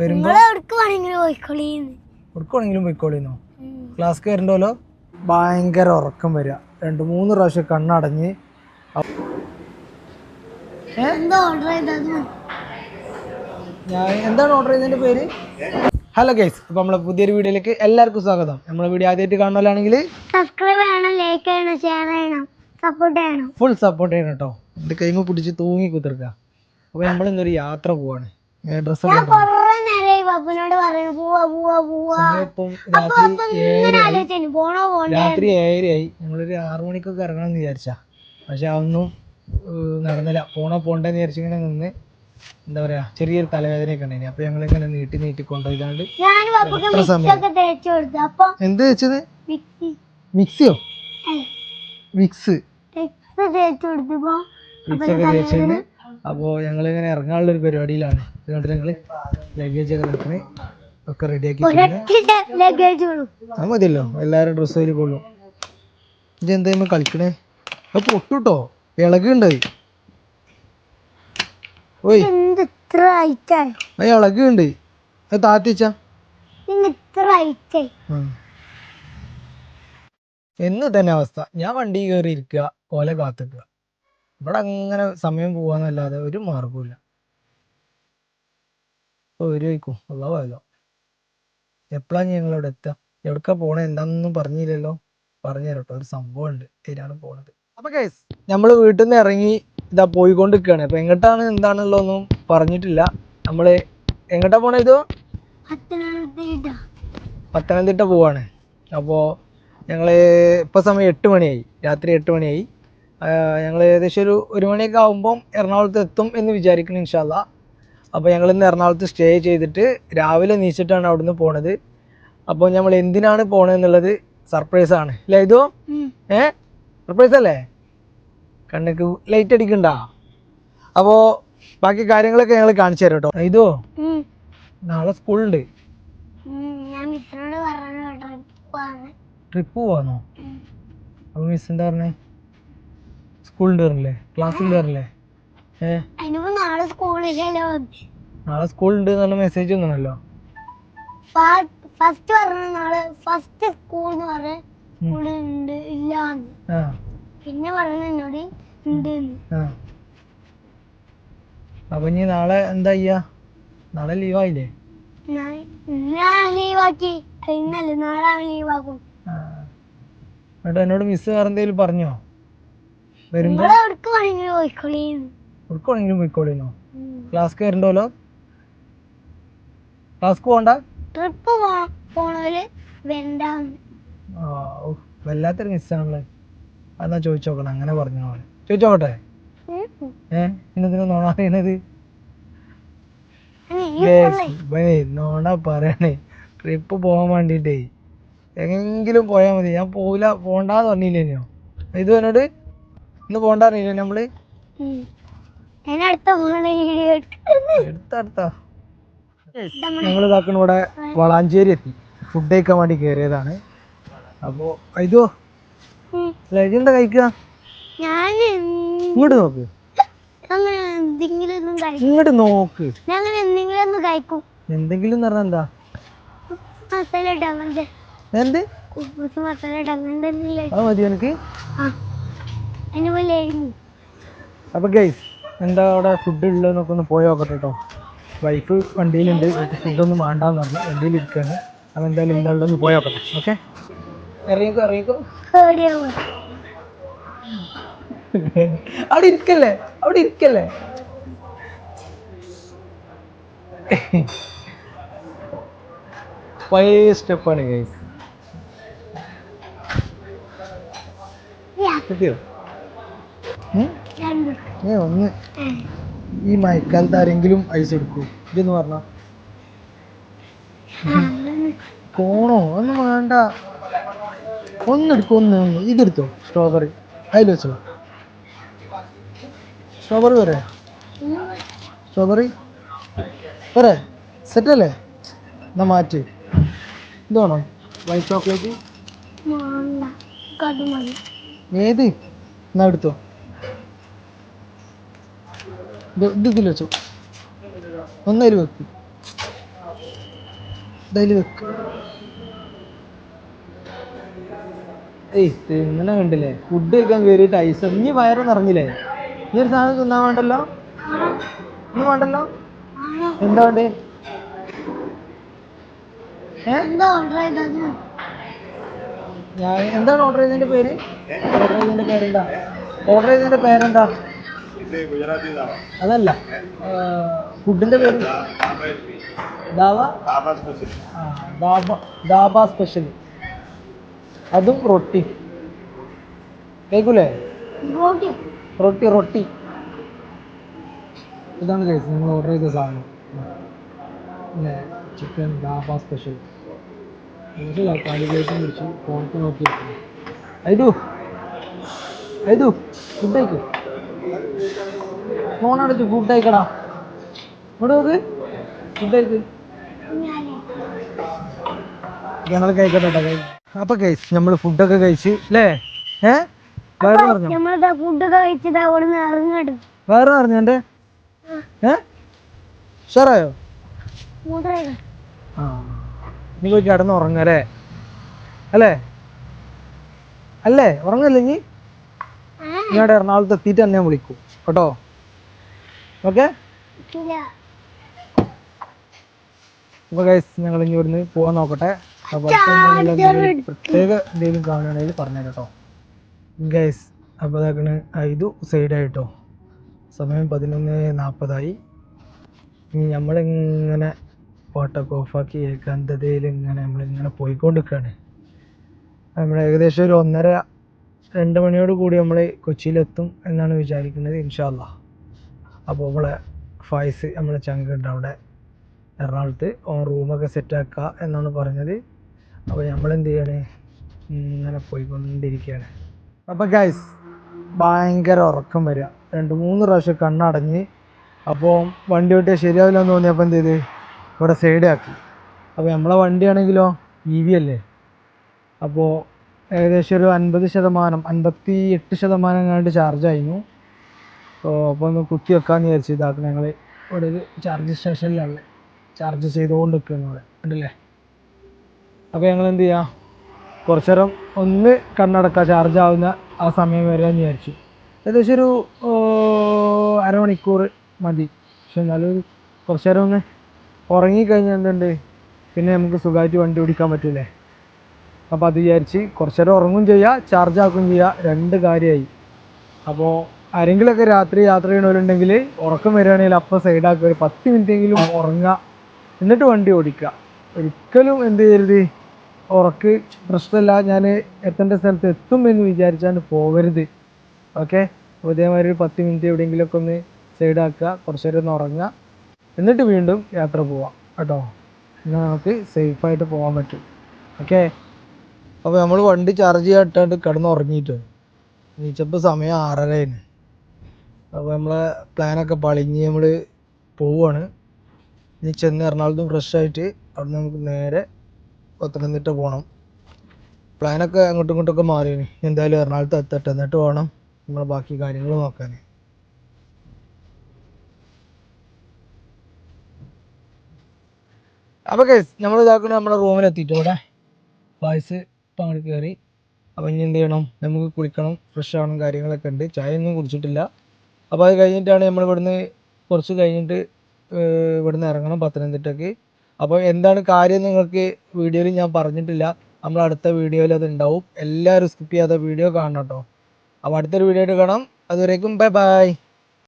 വരുമ്പോ പോയിക്കോളീന്ന്. പോയിക്കോളിന്നോ? ക്ലാസ് കയറണ്ടല്ലോ ഭയങ്കര ഉറക്കം വരിക രണ്ട് മൂന്ന് പ്രാവശ്യം കണ്ണടഞ്ഞ്. ഞാൻ എന്താണ് ഓർഡർ ചെയ്തതിന്റെ പേര്? ഹലോ ഗൈസ് അപ്പോൾ നമ്മളെ പുതിയൊരു വീഡിയോയിലേക്ക് എല്ലാവർക്കും സ്വാഗതം. നമ്മളെ വീഡിയോ ആദ്യമായിട്ട് കാണുന്നവരാണെങ്കിൽ സബ്സ്ക്രൈബ് ചെയ്യണം ലൈക്ക് ചെയ്യണം ഷെയർ ചെയ്യണം സപ്പോർട്ട് ചെയ്യണം. ഫുൾ സപ്പോർട്ട് ചെയ്യണം കേട്ടോ എന്റെ കൈമ പിടിച്ച് തൂങ്ങി കുത്തിർക്കുക അപ്പോൾ നമ്മൾ ഇന്നൊരു യാത്ര പോവാണ്. രാത്രി ഇങ്ങനെ ഏഴരയായി. ഞങ്ങളൊരു ആറു മണിക്കൊക്കെ ഇറങ്ങണം എന്ന് വിചാരിച്ച. പക്ഷെ അതൊന്നും നടന്നില്ല. പോണോ പോണ്ടെന്ന് വിചാരിച്ചിങ്ങനെ നിന്ന് എന്താ പറയാ ചെറിയൊരു തലവേദനയൊക്കെ ഉണ്ടായി അപ്പൊ ഞങ്ങൾ ഇങ്ങനെ നീട്ടി നീട്ടി കൊണ്ടുപോയിക്കാണ്ട് പപ്പക്ക് എത്ര സമയം? എന്ത് വെച്ചത് മിക്സി. മിക്സിയോ? മിക്സ്. മിക്സ് ഒക്കെ തേച്ചിട്ട് അപ്പോൾ ഞങ്ങൾ ഇങ്ങനെ ഇറങ്ങാനുള്ള ഒരു പരിപാടിയിലാണ്. അതുകൊണ്ട് ഞങ്ങൾ ലഗേജ് ഒക്കെ നിൽക്കണേ ഒക്കെ റെഡിയാക്കി അത് മതിയല്ലോ. എല്ലാവരും ഡ്രസ്സ് അതിൽ കൊള്ളും ഇത് എന്തായാലും കളിക്കണേ? അത് പൊട്ടുട്ടോ. ഇളകുണ്ടായി ഓയ്. അത് ഇളകുണ്ട്. അത് താത്തിച്ചാ എന്ന് തന്നെ അവസ്ഥ. ഞാൻ വണ്ടി കയറി ഇരിക്കുക ഓല കാത്തിക്കുക. ഇവിടെ അങ്ങനെ സമയം പോവാന്നല്ലാതെ ഒരു മാർഗമില്ല ഒരുക്കും വയ്ക്കും. ഉള്ള പോയല്ലോ എപ്പോഴാണ് ഞങ്ങൾ ഇവിടെ എത്തുക? എവിടക്കാ പോണേ? എന്താണെന്നൊന്നും പറഞ്ഞില്ലല്ലോ. പറഞ്ഞു തരട്ടോ ഒരു സംഭവം ഉണ്ട് ഇതിനാണ് പോണത്. അപ്പൊ കേസ് നമ്മൾ വീട്ടിൽ നിന്ന് ഇറങ്ങി ഇതാ പോയിക്കൊണ്ടിരിക്കുകയാണ് അപ്പൊ എങ്ങോട്ടാണ് എന്താണല്ലോ ഒന്നും പറഞ്ഞിട്ടില്ല. നമ്മൾ എങ്ങോട്ടാ പോണേ ഇതോ? പത്തനംതിട്ട. പത്തനംതിട്ട പോവാണ്. അപ്പോൾ ഞങ്ങൾ ഇപ്പോൾ സമയം എട്ട് മണിയായി. രാത്രി എട്ട് മണിയായി. ഞങ്ങൾ ഏകദേശം ഒരു ഒരു മണിയൊക്കെ ആകുമ്പം എറണാകുളത്ത് എത്തും എന്ന് വിചാരിക്കുന്നു ഇൻഷാല്ല അപ്പോൾ ഞങ്ങൾ ഇന്ന് എറണാകുളത്ത് സ്റ്റേ ചെയ്തിട്ട് രാവിലെ നീച്ചിട്ടാണ് അവിടുന്ന് പോണത്. അപ്പോൾ നമ്മൾ എന്തിനാണ് പോണതെന്നുള്ളത് സർപ്രൈസ് ആണ്. അല്ലേ ഇതോ? ഏ? സർപ്രൈസ് അല്ലേ? കണ്ണക്ക് ലൈറ്റ് അടിക്കണ്ട? അപ്പോൾ ബാക്കി കാര്യങ്ങളൊക്കെ ഞങ്ങൾ കാണിച്ചു തരാം കേട്ടോ ഇതോ നാളെ സ്കൂളുണ്ട്. ട്രിപ്പ് പോവാന്ന്. ട്രിപ്പ് പോവാന്നോ? അപ്പൊ മിസ് എന്താ പറഞ്ഞേ? സ്കൂളിൽ കയറില്ലേ ക്ലാസ്സിൽ കയറില്ലേ അതിനിപ്പോ നാളെ സ്കൂളിലല്ലോ നാളെ സ്കൂളുണ്ട് നല്ല മെസ്സേജ് വന്നണല്ലോ ഫസ്റ്റ് പറഞ്ഞ നാളെ ഫസ്റ്റ് സ്കൂൾ എന്ന് പറഞ്ഞ സ്കൂൾ ഇല്ലാന്ന് ആ. പിന്നെ പറഞ്ഞ എന്നോട് ഉണ്ട് ആ. അപ്പൊ ഇനി നാളെ എന്താ ചെയ്യാ? നാളെ ലീവായില്ലേ ഞാൻ ലീവാക്കി ഇന്നല്ലേ നാളെ ലീവാക്കും എന്നിട്ട് എന്നോട് മിസ് വേറെന്തേലും പറഞ്ഞോ വരുമ്പോ നിങ്ങളെ എവിടേക്ക് വേണമെങ്കിലും പോയിക്കോളീന്ന് ഉൾക്കൊണെങ്കിലും പോയിക്കോളിനോ ക്ലാസ് കയറണ്ടോലോ ക്ലാസ് പോണ്ട? ട്രിപ്പ് ഓ, വല്ലാത്തൊരു മിസ്സാണല്ലേ അതാ ചോദിച്ചു നോക്കണം അങ്ങനെ പറഞ്ഞു പോലെ ചോദിച്ചോട്ടെ. ഏ ഇന്നതിന് നോണ ഈ നോണ പറയണേ. ട്രിപ്പ് പോകാൻ വേണ്ടിട്ടേ. എങ്ങനെങ്കിലും പോയാ മതി. ഞാൻ പോവില്ല പോണ്ടാന്ന് പറഞ്ഞില്ലേനോ? ഇത് എന്നോട്? ഇന്ന് പോണ്ട അറിയില്ലേ നമ്മൾ ഞങ്ങൾ ഞങ്ങൾ ഇതാക്കണ ഇവിടെ വളാഞ്ചേരി എത്തി. ഫുഡ് കഴിക്കാൻ വേണ്ടി കേറിയതാണ്. അപ്പോ ഇതോ എന്താ കഴിക്കുക ഇങ്ങോട്ട് നോക്ക്. ഇങ്ങോട്ട് നോക്ക്. എന്തെങ്കിലും ഒന്ന് കഴിക്കും. എന്തെങ്കിലും എന്ന് എന്താ? മസാല എന്ത്? മസാല അത് മതി എനിക്ക് ആ. അതിന് പോലെ എഴുതി അപ്പൊ ഗൈസ് എന്താ അവിടെ ഫുഡ് ഉള്ളതെന്നൊക്കെ ഒന്ന് പോയി നോക്കട്ടെ കേട്ടോ വൈഫ് വണ്ടിയിലുണ്ട് ഫുഡൊന്നും വേണ്ടാന്ന് പറഞ്ഞു വണ്ടിയിൽ ഇരിക്കുകയാണ് അപ്പൊ എന്തായാലും എന്താ ഉള്ളതെന്ന് പോയി നോക്കട്ടെ ഓക്കെ ഇറങ്ങിക്കോ ഇറങ്ങിക്കോ. അവിടെ ഇരിക്കല്ലേ അവിടെ ഇരിക്കല്ലേ? പഴയ സ്റ്റെപ്പാണ് ഗൈസ് കിട്ടിയോ ഏ ഒന്ന്. ഈ മഴക്കാലത്ത് ആരെങ്കിലും ഐസ് എടുക്കൂ. ഇതെന്ന് പറഞ്ഞ? കോണോ? ഒന്നും വേണ്ട. ഒന്നെടുക്കോ ഒന്ന് ഒന്ന്. ഇതെടുത്തോ സ്ട്രോബെറി. അതിൽ വെച്ചോ. സ്ട്രോബെറി വരെ. സ്ട്രോബെറി? വരെ. സെറ്റല്ലേ എന്നാ മാറ്റി. ഇതാണോ വൈറ്റ് ചോക്ലേറ്റ് ഏത്? എന്നാ എടുത്തോ. ഇത് ഇത് ഇതിൽ വെച്ചോ. ഒന്നതിൽ വെക്ക്. ഇതതിൽ വെക്ക്. ഏയ് തിന്നണ കണ്ടില്ലേ? ഫുഡ് കഴിക്കാൻ കയറിയിട്ട് ഐസ് ഇനി വയറ് നിറഞ്ഞില്ലേ ഈ ഒരു സാധനം തിന്നാൻ വേണ്ടല്ലോ? ഇനി വേണ്ടല്ലോ? എന്താ വേണ്ടേ? എന്താണ് ഓർഡർ ചെയ്തതിന്റെ പേര്? ഓർഡർ ചെയ്തതിന്റെ പേരെന്താ? ഓർഡർ ചെയ്തതിന്റെ പേരെന്താ? അതല്ല. ഫുഡിന്റെ പേര്? ദാവ? ആ, ദാബ സ്പെഷ്യൽ. അതും റൊട്ടി. കേൾക്കൂലേ റോട്ടി. റൊട്ടി റൊട്ടി. ഇതാണ് കഴിച്ചത് നിങ്ങൾ ഓർഡർ ചെയ്ത സാധനം. അല്ലേ ചിക്കൻ ദാബ സ്പെഷ്യൽ. കാലിബ്രേഷൻ പിടിച്ച് ഫോണിൽ നോക്കി ഐ ഡു ഫുഡ് കഴിക്കും. ഫോൺ അടച്ച് ഫുഡ് അയക്കടാ ഇവിടെ നോക്ക് ഫുഡ് അയക്ക് ഞങ്ങൾ കഴിക്കട്ടെ കേട്ടോ അപ്പൊ കഴിച്ച് നമ്മൾ ഫുഡൊക്കെ കഴിച്ച് അല്ലേ ഏ? വേറെ പറഞ്ഞു? വേറെ പറഞ്ഞു എന്റെ? ഏ? ആ. നീ പോയി കിടന്ന് ഉറങ്ങല്ലേ അല്ലേ? അല്ലേ? ഉറങ്ങല്ലേ നീ അവിടെ എറണാകുളത്ത് എത്തിയിട്ട് തന്നെ വിളിക്കൂ. കേട്ടോ? ഓക്കെ? അപ്പോൾ ഗൈസ് ഞങ്ങൾ ഇനി ഇവിടുന്ന് പോകാൻ നോക്കട്ടെ. പ്രത്യേക എന്തെങ്കിലും കാണുകയാണെങ്കിൽ പറഞ്ഞു കേട്ടോ. ഗൈസ് അപ്പോൾ അതാക്കണ് ഇത് സൈഡായിട്ടോ സമയം പതിനൊന്ന് നാൽപ്പതായി ഇനി നമ്മളിങ്ങനെ പാട്ടൊക്കെ ഓഫാക്കി ഏകാന്തതയിൽ ഇങ്ങനെ നമ്മളിങ്ങനെ പോയിക്കൊണ്ടിരിക്കുകയാണ്. നമ്മൾ ഏകദേശം ഒരു ഒന്നര രണ്ട് മണിയോട് കൂടി നമ്മൾ കൊച്ചിയിലെത്തും എന്നാണ് വിചാരിക്കുന്നത് ഇൻഷാല്ല അപ്പോൾ നമ്മളെ ഫായ്സ് നമ്മളെ ചങ്കുണ്ട് അവിടെ എറണാകുളത്ത് ഓൺ റൂമൊക്കെ സെറ്റാക്കുക എന്നാണ് പറഞ്ഞത്. അപ്പോൾ നമ്മൾ എന്ത് ചെയ്യണേ ഇങ്ങനെ പോയിക്കൊണ്ടിരിക്കുകയാണ് അപ്പോൾ ഗൈസ് ഭയങ്കര ഉറക്കം വരിക രണ്ട് മൂന്ന് പ്രാവശ്യം കണ്ണടഞ്ഞ്. അപ്പോൾ വണ്ടി ഓട്ടിയാൽ ശരിയാവില്ല എന്ന് തോന്നിയപ്പോൾ എന്ത് ചെയ്ത് ഇവിടെ സൈഡാക്കി അപ്പോൾ നമ്മളെ വണ്ടിയാണെങ്കിലോ ഇ വി അല്ലേ? അപ്പോൾ ഏകദേശം ഒരു അൻപത് ശതമാനം അൻപത്തി എട്ട് ശതമാനം കണ്ട് ചാർജായിരുന്നു അപ്പോൾ അപ്പോൾ ഒന്ന് കുത്തി വെക്കാമെന്ന് വിചാരിച്ചു ഇതാക്കണം ഞങ്ങൾ ഇവിടെ ഒരു ചാർജ് സ്റ്റേഷനിലാണ് ചാർജ് ചെയ്തുകൊണ്ട് നിൽക്കുന്നത് ഇവിടെ ഉണ്ടല്ലേ അപ്പോൾ ഞങ്ങൾ എന്ത് ചെയ്യാം? കുറച്ച് നേരം ഒന്ന് കണ്ണടക്കുക ചാർജ് ആവുന്ന ആ സമയം വരെ എന്ന് വിചാരിച്ചു. ഏകദേശം ഒരു അരമണിക്കൂർ മതി. പക്ഷെ എന്നാലും കുറച്ച് നേരം ഒന്ന് ഉറങ്ങിക്കഴിഞ്ഞാൽ എന്തുണ്ട്? പിന്നെ നമുക്ക് സുഖമായിട്ട് വണ്ടി ഓടിക്കാൻ പറ്റില്ലേ? അപ്പോൾ അത് വിചാരിച്ച് കുറച്ച് നേരം ഉറങ്ങും ചെയ്യുക ചാർജ് ആക്കുകയും ചെയ്യുക രണ്ട് കാര്യമായി അപ്പോൾ ആരെങ്കിലുമൊക്കെ രാത്രി യാത്ര ചെയ്യണവരുണ്ടെങ്കിൽ ഉറക്കം വരികയാണെങ്കിൽ അപ്പോൾ സൈഡാക്കുക ഒരു പത്ത് മിനിറ്റെങ്കിലും ഉറങ്ങുക. എന്നിട്ട് വണ്ടി ഓടിക്കുക. ഒരിക്കലും എന്ത് ചെയ്യരുത്. ഉറക്ക് പ്രശ്നമില്ല. ഞാൻ എത്തേണ്ട സ്ഥലത്ത് എത്തും എന്ന് വിചാരിച്ചാണ് പോകരുത് ഓക്കെ? അപ്പോൾ ഇതേമാതിരി ഒരു പത്ത് മിനിറ്റ് എവിടെയെങ്കിലുമൊക്കെ ഒന്ന് സൈഡാക്കുക കുറച്ച് നേരം ഒന്ന് ഉറങ്ങുക. എന്നിട്ട് വീണ്ടും യാത്ര പോവാം. കേട്ടോ? എന്നാൽ നമുക്ക് സേഫായിട്ട് പോകാൻ പറ്റും. ഓക്കെ? അപ്പോൾ നമ്മൾ വണ്ടി ചാർജ് ചെയ്യാട്ടാണ്ട് കിടന്ന് ഉറങ്ങിയിട്ട് എണീച്ചപ്പോൾ സമയം ആറരയാണ് അപ്പോൾ നമ്മളെ പ്ലാനൊക്കെ പളിഞ്ഞ് നമ്മൾ പോവുകയാണ് ഇനി ചെന്ന് എറണാകുളത്തും ഫ്രഷ് ആയിട്ട് അവിടെ നമുക്ക് നേരെ പത്തനംതിട്ട പോകണം പ്ലാനൊക്കെ അങ്ങോട്ടും ഇങ്ങോട്ടൊക്കെ മാറിയാണ് എന്തായാലും എറണാകുളത്ത് എത്തട്ടെ. എന്നിട്ട് വേണം നമ്മൾ ബാക്കി കാര്യങ്ങൾ നോക്കാൻ അപ്പോൾ കേസ് നമ്മൾ ഇതാക്കുന്ന നമ്മുടെ റൂമിൽ എത്തിയിട്ട് ഇവിടെ? വയസ്സ് ഇപ്പം അങ്ങോട്ട് കയറി അപ്പോൾ ഇനി എന്ത് ചെയ്യണം? നമുക്ക് കുളിക്കണം ഫ്രഷ് ആവണം കാര്യങ്ങളൊക്കെ ഉണ്ട്. ചായ ഒന്നും കുടിച്ചിട്ടില്ല. അപ്പോൾ അത് കഴിഞ്ഞിട്ടാണ് നമ്മൾ ഇവിടുന്ന് കുറച്ച് കഴിഞ്ഞിട്ട് ഇവിടുന്ന് ഇറങ്ങണം പത്തനംതിട്ടയ്ക്ക് അപ്പോൾ എന്താണ് കാര്യം നിങ്ങൾക്ക് വീഡിയോയിൽ ഞാൻ പറഞ്ഞിട്ടില്ല. നമ്മൾ അടുത്ത വീഡിയോയിൽ അത് ഉണ്ടാവും. എല്ലാവരും സ്കിപ്പ് ചെയ്യാതെ വീഡിയോ കാണണം കേട്ടോ. അപ്പോൾ അടുത്തൊരു വീഡിയോ ആയിട്ട് കാണാം. അതുവരേക്കും ബൈ ബൈ.